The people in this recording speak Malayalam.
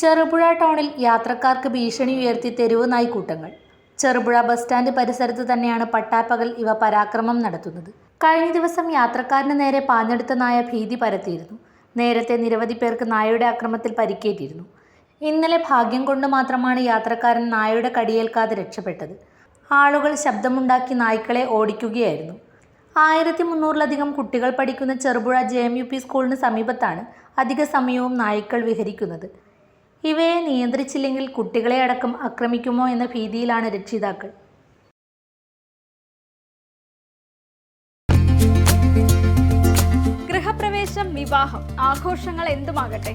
ചെറുപുഴ ടൗണിൽ യാത്രക്കാർക്ക് ഭീഷണി ഉയർത്തി തെരുവ് നായ്ക്കൂട്ടങ്ങൾ. ചെറുപുഴ ബസ് സ്റ്റാൻഡ് പരിസരത്ത് തന്നെയാണ് പട്ടാപ്പകൽ ഇവ പരാക്രമം നടത്തുന്നത്. കഴിഞ്ഞ ദിവസം യാത്രക്കാരന് നേരെ പാഞ്ഞെടുത്ത നായ ഭീതി പരത്തിയിരുന്നു. നേരത്തെ നിരവധി പേർക്ക് നായയുടെ അക്രമത്തിൽ പരിക്കേറ്റിരുന്നു. ഇന്നലെ ഭാഗ്യം കൊണ്ട് മാത്രമാണ് യാത്രക്കാരൻ നായയുടെ കടിയേൽക്കാതെ രക്ഷപ്പെട്ടത്. ആളുകൾ ശബ്ദമുണ്ടാക്കി നായ്ക്കളെ ഓടിക്കുകയായിരുന്നു. ആയിരത്തി മുന്നൂറിലധികം കുട്ടികൾ പഠിക്കുന്ന Cherupuzha J M U P സ്കൂളിന് സമീപത്താണ് അധിക സമയവും നായ്ക്കൾ വിഹരിക്കുന്നത്. ഇവയെ നിയന്ത്രിച്ചില്ലെങ്കിൽ കുട്ടികളെ അടക്കം ആക്രമിക്കുമോ എന്ന ഭീതിയിലാണ് രക്ഷിതാക്കൾ. ഗൃഹപ്രവേശം വിവാഹം ആഘോഷങ്ങൾ എന്തുമാകട്ടെ?